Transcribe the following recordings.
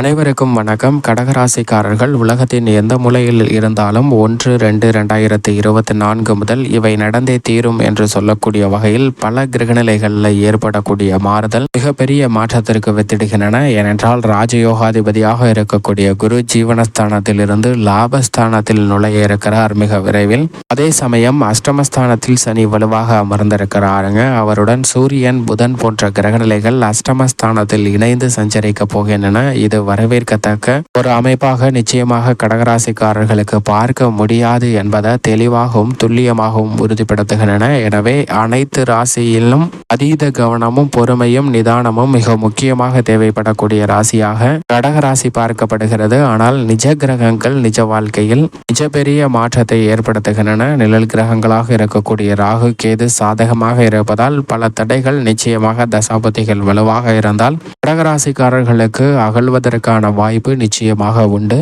அனைவருக்கும் வணக்கம். கடகராசிக்காரர்கள் உலகத்தின் எந்த மூலையில் இருந்தாலும் ஒன்று ரெண்டு ரெண்டாயிரத்தி இருபத்தி நான்கு முதல் இவை நடந்தே தீரும் என்று சொல்லக்கூடிய வகையில் பல கிரகநிலைகளில் ஏற்படக்கூடிய மாறுதல் மிகப்பெரிய மாற்றத்திற்கு வித்திடுகின்றன. ஏனென்றால் ராஜயோகாதிபதியாக இருக்கக்கூடிய குரு ஜீவனஸ்தானத்திலிருந்து லாபஸ்தானத்தில் நுழைய இருக்கிறார் மிக விரைவில். அதே சமயம் அஷ்டமஸ்தானத்தில் சனி வலுவாக அமர்ந்திருக்கிறாருங்க. அவருடன் சூரியன் புதன் போன்ற கிரகநிலைகள் அஷ்டமஸ்தானத்தில் இணைந்து சஞ்சரிக்க போகின்றன. இது வரவேற்கத்தக்க ஒரு அமைப்பாக நிச்சயமாக கடகராசிக்காரர்களுக்கு பார்க்க முடியாது என்பதை தெளிவாகவும் துல்லியமாகவும் உறுதிப்படுத்துகின்றன. எனவே அனைத்து ராசியிலும் அதீத கவனமும் பொறுமையும் நிதானமும் மிக முக்கியமாக தேவைப்படக்கூடிய ராசியாக கடகராசி பார்க்கப்படுகிறது. ஆனால் நிஜ கிரகங்கள் நிஜ வாழ்க்கையில் மிக பெரிய மாற்றத்தை ஏற்படுத்துகின்றன. நிழல் கிரகங்களாக இருக்கக்கூடிய ராகு கேது சாதகமாக இருப்பதால் பல தடைகள் நிச்சயமாக தசாபதிகள் வலுவாக இருந்தால் கடகராசிக்காரர்களுக்கு அகழ்வதற்கு அகழ்வதற்கான வாய்ப்பு நிச்சயமாக உண்டு.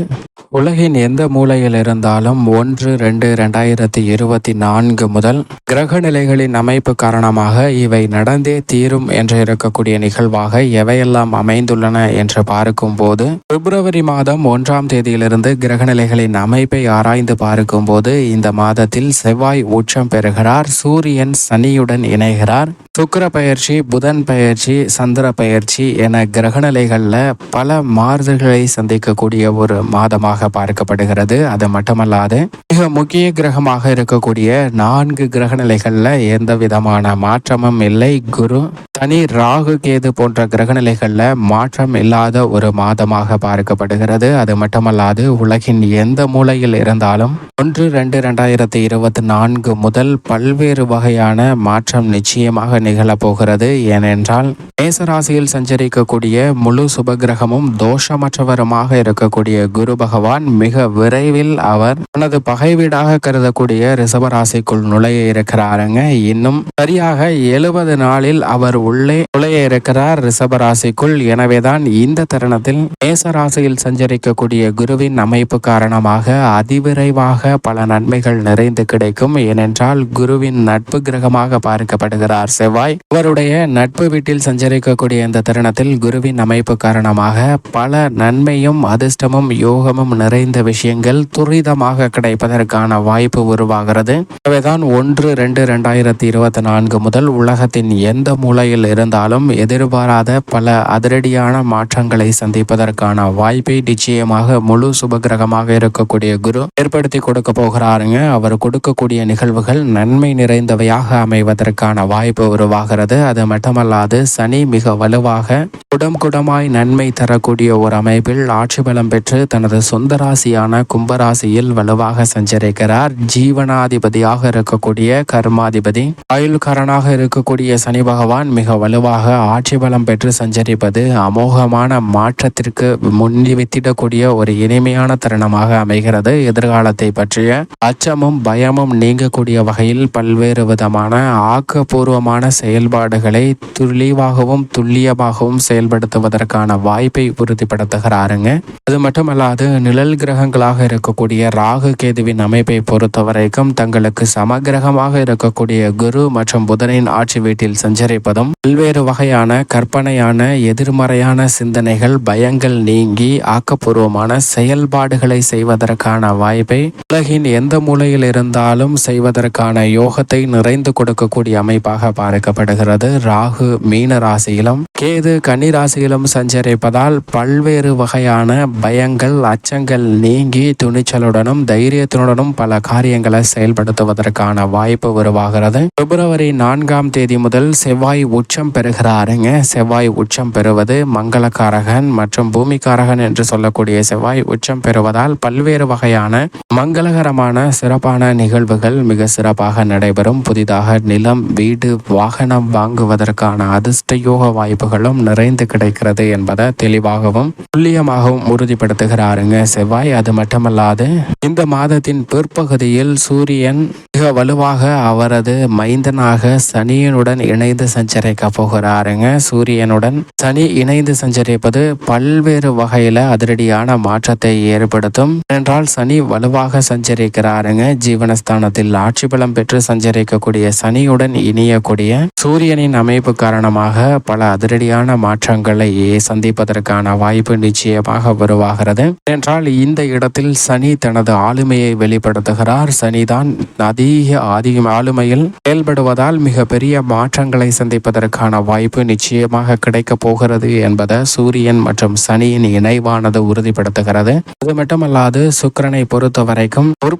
உலகின் எந்த மூலையில் இருந்தாலும் ஒன்று ரெண்டு ரெண்டாயிரத்தி இருபத்தி நான்கு முதல் கிரக நிலைகளின் அமைப்பு காரணமாக இவை நடந்தே தீரும் என்று இருக்கக்கூடிய நிகழ்வாக எவையெல்லாம் அமைந்துள்ளன என்று பார்க்கும்போது பிப்ரவரி மாதம் ஒன்றாம் தேதியிலிருந்து கிரக நிலைகளின் அமைப்பை ஆராய்ந்து பார்க்கும்போது இந்த மாதத்தில் செவ்வாய் உச்சம் பெறுகிறார் சூரியன் சனியுடன் இணைகிறார் சுக்கர பயிற்சி புதன் பயிற்சி சந்திர பயிற்சி என கிரகநிலைகளில் பல மாறுதல்களை சந்திக்கக்கூடிய ஒரு மாதமாக பார்க்கப்படுகிறது. அது மட்டுமல்லாது மிக முக்கிய கிரகமாக இருக்கக்கூடிய நான்கு கிரகநிலைகளில் எந்த விதமான மாற்றமும் இல்லை. குரு தனி ராகு கேது போன்ற கிரகநிலைகளில் மாற்றம் இல்லாத ஒரு மாதமாக பார்க்கப்படுகிறது. அது மட்டுமல்லாது உலகின் எந்த மூலையில் இருந்தாலும் ஒன்று ரெண்டு ரெண்டாயிரத்தி இருபத்தி நான்கு முதல் பல்வேறு வகையான மாற்றம் நிச்சயமாக நிகழப்போகிறது. ஏனென்றால் மேசராசியில் சஞ்சரிக்கக்கூடிய முழு சுபகிரகமும் தோஷமற்றவருமாக இருக்கக்கூடிய குரு பகவான் மிக விரைவில் அவர் தனது பகை வீடாக கருதக்கூடிய ரிசபராசிக்குள் நுழைய இருக்கிறாருங்க. இன்னும் சரியாக எழுபது நாளில் அவர் உள்ளே நுழைய இருக்கிறார் ரிசபராசிக்குள் எனவேதான் இந்த தருணத்தில் மேசராசியில் சஞ்சரிக்கக்கூடிய குருவின் அமைப்பு காரணமாக அதிவிரைவாக பல நன்மைகள் நிறைந்து கிடைக்கும். ஏனென்றால் குருவின் நட்பு கிரகமாக பார்க்கப்படுகிறார். செவ்வாய் அவருடைய நட்பு வீட்டில் சஞ்சரிக்கக்கூடிய இந்த தருணத்தில் குருவின் அமைப்பு காரணமாக பல நன்மையும் அதிர்ஷ்டமும் யோகமும் நிறைந்த விஷயங்கள் துரிதமாக கிடைப்பதற்கான வாய்ப்பு உருவாகிறது. எனவேதான் ஒன்று ரெண்டு ரெண்டாயிரத்தி இருபத்தி நான்கு முதல் உலகத்தின் எந்த மூலையில் இருந்தாலும் எதிர்பாராத பல அதிரடியான மாற்றங்களை சந்திப்பதற்கான வாய்ப்பை நிச்சயமாக முழு சுபகிரகமாக இருக்கக்கூடிய குரு ஏற்படுத்தி கொடுக்க போகிறாருங்க. அவர் கொடுக்கக்கூடிய நிகழ்வுகள் நன்மை நிறைந்தவையாக அமைவதற்கான வாய்ப்பு உருவாகிறது. அது மட்டுமல்லாது சனி மிக வலுவாக குடம் குடமாய் நன்மை தரக்கூடிய ஒரு அமைப்பில் ஆட்சி பலம் பெற்று தனது சொந்த ராசியான கும்பராசியில் வலுவாக சஞ்சரிக்கிறார். ஜீவனாதிபதியாக இருக்கக்கூடிய கர்மாதிபதி. ஆயுள்காரனாக இருக்கக்கூடிய சனி பகவான் மிக வலுவாக ஆட்சி பலம் பெற்று சஞ்சரிப்பது அமோகமான மாற்றத்திற்கு முன்னிவித்திடக்கூடிய ஒரு இனிமையான தருணமாக அமைகிறது. எதிர்காலத்தை பற்றிய அச்சமும் பயமும் நீங்கக்கூடிய வகையில் பல்வேறு விதமான ஆக்கப்பூர்வமான செயல்பாடுகளை துளிவாகவும் துல்லியமாகவும் செயல்படுத்துவதற்கான வாய்ப்பை உறுதிப்படுத்துகிறாருங்க. அது மட்டுமல்லாது நிழல் கிரகங்களாக இருக்கக்கூடிய ராகு கேதுவின் அமைப்பை பொறுத்த வரைக்கும் தங்களுக்கு சமகிரகமாக இருக்கக்கூடிய குரு மற்றும் புதனின் ஆட்சி வீட்டில் சஞ்சரிப்பதும் பல்வேறு வகையான கற்பனையான எதிர்மறையான சிந்தனைகள் பயங்கள் நீங்கி ஆக்கப்பூர்வமான செயல்பாடுகளை செய்வதற்கான வாய்ப்பை உலகின் எந்த மூலையில் இருந்தாலும் செய்வதற்கான யோகத்தை நிறைந்து கொடுக்கக்கூடிய அமைப்பாக பார்க்கப்படுகிறது ராகு மீன ராசியிலும் கேது கன்னி ராசியிலும் சஞ்சரிப்பதால் பல்வேறு வகையான பயங்கள் அச்சங்கள் நீங்கி துணிச்சலுடனும் தைரியத்துடனும் பல காரியங்களை செயல்படுத்துவதற்கான வாய்ப்பு உருவாகிறது. பிப்ரவரி நான்காம் தேதி முதல் செவ்வாய் உச்சம் பெறுகிறாருங்க. செவ்வாய் உச்சம் பெறுவது மங்களக்காரகன் மற்றும் பூமிக்காரகன் என்று சொல்லக்கூடிய செவ்வாய் உச்சம் பெறுவதால் பல்வேறு வகையான மங்களகரமான சிறப்பான நிகழ்வுகள் மிக சிறப்பாக நடைபெறும். புதிதாக நிலம் வீடு வா வாகனம் வாங்குவதற்கான அதிர்ஷ்ட யோக வாய்ப்புகளும் நிறைந்து கிடைக்கிறது என்பதை தெளிவாகவும் துல்லியமாகவும் உறுதிப்படுத்துகிறாருங்க செவ்வாய். அது மட்டுமல்லாது இந்த மாதத்தின் பிற்பகுதியில் சூரியன் மிக வலுவாக அவரது மைந்தனாக சனியனுடன் இணைந்து சஞ்சரிக்க போகிறாருங்க. சூரியனுடன் சனி இணைந்து சஞ்சரிப்பது பல்வேறு வகையில அதிரடியான மாற்றத்தை ஏற்படுத்தும். என்றால் சனி வலுவாக சஞ்சரிக்கிறாருங்க. ஜீவனஸ்தானத்தில் ஆட்சி பலம் பெற்று சஞ்சரிக்கக்கூடிய சனியுடன் இணையக்கூடிய சூரியனின் அமைப்பு காரணமாக பல அதிரடியான மாற்றங்களை சந்திப்பதற்கான வாய்ப்பு நிச்சயமாக உருவாகிறது. என்றால் இந்த இடத்தில் சனி தனது ஆளுமையை வெளிப்படுத்துகிறார். சனிதான் நதி அதிக அதிக ஆளுமையில் செயல்படுவதால் மிக பெரிய மாற்றங்களை சந்திப்பதற்கான வாய்ப்பு நிச்சயமாக கிடைக்கப் போகிறது என்பதை சூரியன் மற்றும் சனியின் இணைவானது உறுதிப்படுத்துகிறது. அது மட்டுமல்லாது சுக்கிரனை பொறுத்த வரைக்கும் ஒரு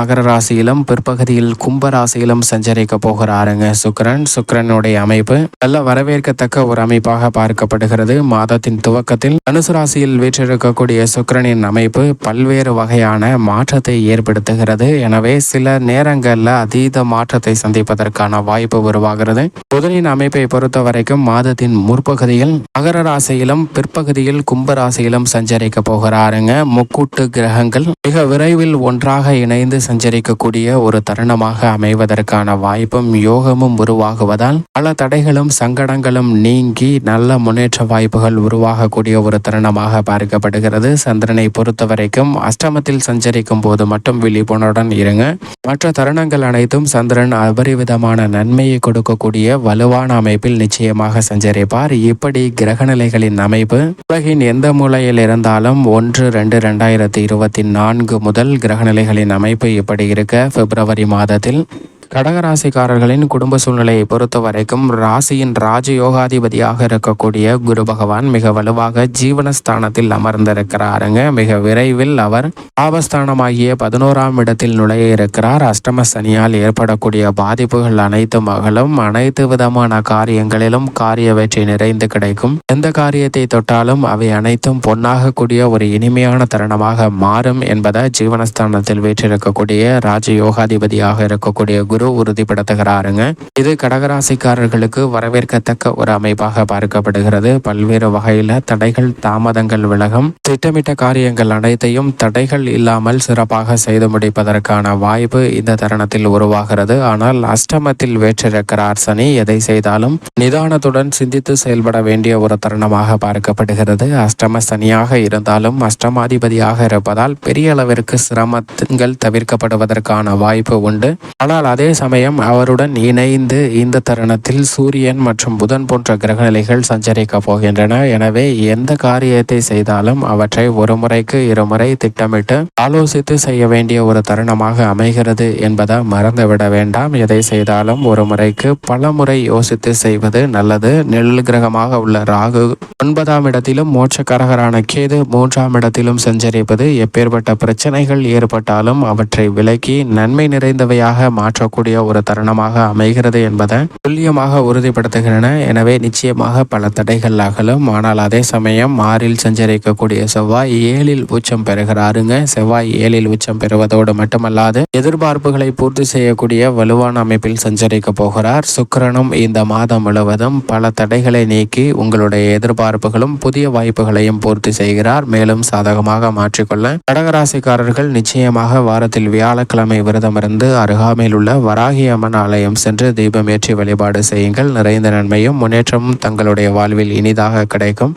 மகர ராசியிலும் பிற்பகுதியில் கும்ப ராசியிலும் சஞ்சரிக்க போகிறாருங்க சுக்கிரன். சுக்கிரனுடைய அமைப்பு நல்ல வரவேற்கத்தக்க ஒரு அமைப்பாக பார்க்கப்படுகிறது. மாதத்தின் துவக்கத்தில் தனுசு ராசியில் வீற்றிருக்கக்கூடிய சுக்கிரனின் அமைப்பு பல்வேறு வகையான மாற்றத்தை ஏற்படுத்துகிறது. எனவே சில நேரங்கள் நேரங்களில் அதீத மாற்றத்தை சந்திப்பதற்கான வாய்ப்பு உருவாகிறது. புதனின் அமைப்பை பொறுத்த வரைக்கும் மாதத்தின் முற்பகுதியில் மகர ராசியிலும் பிற்பகுதியில் கும்ப ராசியிலும் சஞ்சரிக்க போகிறாருங்க. முக்கூட்டு கிரகங்கள் மிக விரைவில் ஒன்றாக இணைந்து சஞ்சரிக்கக்கூடிய ஒரு தருணமாக அமைவதற்கான வாய்ப்பும் யோகமும் உருவாகுவதால் பல தடைகளும் சங்கடங்களும் நீங்கி நல்ல முன்னேற்ற வாய்ப்புகள் உருவாகக்கூடிய ஒரு தருணமாக பார்க்கப்படுகிறது. சந்திரனை பொறுத்த வரைக்கும் அஷ்டமத்தில் சஞ்சரிக்கும் போது மட்டும் விழிப்புணர்வுடன் இருங்க. மற்ற தருணங்கள் அனைத்தும் சந்திரன் அபரிவிதமான நன்மையை கொடுக்கக்கூடிய வலுவான அமைப்பில் நிச்சயமாக சஞ்சரிப்பார். இப்படி கிரகநிலைகளின் அமைப்பு உலகின் எந்த மூலையில் இருந்தாலும் ஒன்று ரெண்டு ரெண்டாயிரத்தி இருபத்தி நான்கு முதல் கிரகநிலைகளின் அமைப்பு இப்படி இருக்க. பிப்ரவரி மாதத்தில் கடகராசிக்காரர்களின் குடும்ப சூழ்நிலையை பொறுத்த வரைக்கும் ராசியின் ராஜயோகாதிபதியாக இருக்கக்கூடிய குரு பகவான் மிக வலுவாக ஜீவனஸ்தானத்தில் அமர்ந்திருக்கிறாருங்க. மிக விரைவில் அவர் ஆபஸ்தானமாகிய பதினோராம் இடத்தில் நுழைய இருக்கிறார். அஷ்டம சனியால் ஏற்படக்கூடிய பாதிப்புகள் அனைத்து மகளும் அனைத்து விதமான காரியங்களிலும் காரிய வெற்றி நிறைந்து கிடைக்கும். எந்த காரியத்தை தொட்டாலும் அவை அனைத்தும் பொன்னாகக்கூடிய ஒரு இனிமையான தருணமாக மாறும் என்பதை ஜீவனஸ்தானத்தில் வீற்றிருக்கக்கூடிய ராஜயோகாதிபதியாக இருக்கக்கூடிய குரு உறுதிப்படுத்துகிறாருங்க. இது கடகராசிக்காரர்களுக்கு வரவேற்கத்தக்க ஒரு அமைப்பாக பார்க்கப்படுகிறது. பல்வேறு வகையில தடைகள் தாமதங்கள் விலகும். திட்டமிட்ட காரியங்கள் அனைத்தையும் தடைகள் இல்லாமல் சிறப்பாக செய்து முடிப்பதற்கான வாய்ப்பு இந்த தருணத்தில் உருவாகிறது. ஆனால் அஷ்டமத்தில் வேற்றிருக்கிறார் சனி. எதை செய்தாலும் நிதானத்துடன் சிந்தித்து செயல்பட வேண்டிய ஒரு தருணமாக பார்க்கப்படுகிறது. அஷ்டம சனியாக இருந்தாலும் அஷ்டமாதிபதியாக இருப்பதால் பெரிய அளவிற்கு சிரமங்கள் தவிர்க்கப்படுவதற்கான வாய்ப்பு உண்டு. ஆனால் அதே அதே சமயம் அவருடன் இணைந்து இந்த தருணத்தில் சூரியன் மற்றும் புதன் போன்ற கிரகநிலைகள் சஞ்சரிக்க போகின்றன. எனவே எந்த காரியத்தை செய்தாலும் அவற்றை ஒரு முறைக்கு இருமுறை திட்டமிட்டு ஆலோசித்து செய்ய வேண்டிய ஒரு தருணமாக அமைகிறது என்பதை மறந்துவிட வேண்டாம். எதை செய்தாலும் ஒரு முறைக்கு பல முறை யோசித்து செய்வது நல்லது. நெல் கிரகமாக உள்ள ராகு ஒன்பதாம் இடத்திலும் மோட்சக்காரகரான கேது மூன்றாம் இடத்திலும் சஞ்சரிப்பது எப்பேற்பட்ட பிரச்சனைகள் ஏற்பட்டாலும் அவற்றை விலக்கி நன்மை நிறைந்தவையாக மாற்றக்கூடிய கூடிய ஒரு தருணமாக அமைகிறது என்பதை துல்லியமாக உறுதிப்படுத்துகின்றன. எனவே நிச்சயமாக பல தடைகள் அகலும் ஆனால் அதே சமயம் ஆறில் சஞ்சரிக்கக்கூடிய செவ்வாய் ஏழில் உச்சம் பெறுகிறாருங்க. செவ்வாய் ஏழில் உச்சம் பெறுவதோடு மட்டுமல்லாது எதிர்பார்ப்புகளை பூர்த்தி செய்யக்கூடிய வலுவான அமைப்பில் சஞ்சரிக்க போகிறார். சுக்கரனும் இந்த மாதம் முழுவதும் பல தடைகளை நீக்கி உங்களுடைய எதிர்பார்ப்புகளும் புதிய வாய்ப்புகளையும் பூர்த்தி செய்கிறார். மேலும் சாதகமாக மாற்றிக்கொள்ள கடகராசிக்காரர்கள் நிச்சயமாக வாரத்தில் வியாழக்கிழமை விரதமிருந்து அருகாமையில் உள்ள வராகி அம்மன் ஆலயம் சென்று தீபம் ஏற்றி வழிபாடு செய்யுங்கள். நிறைந்த நன்மையும் முன்னேற்றமும் தங்களுடைய வாழ்வில் இனிதாக கிடைக்கும்.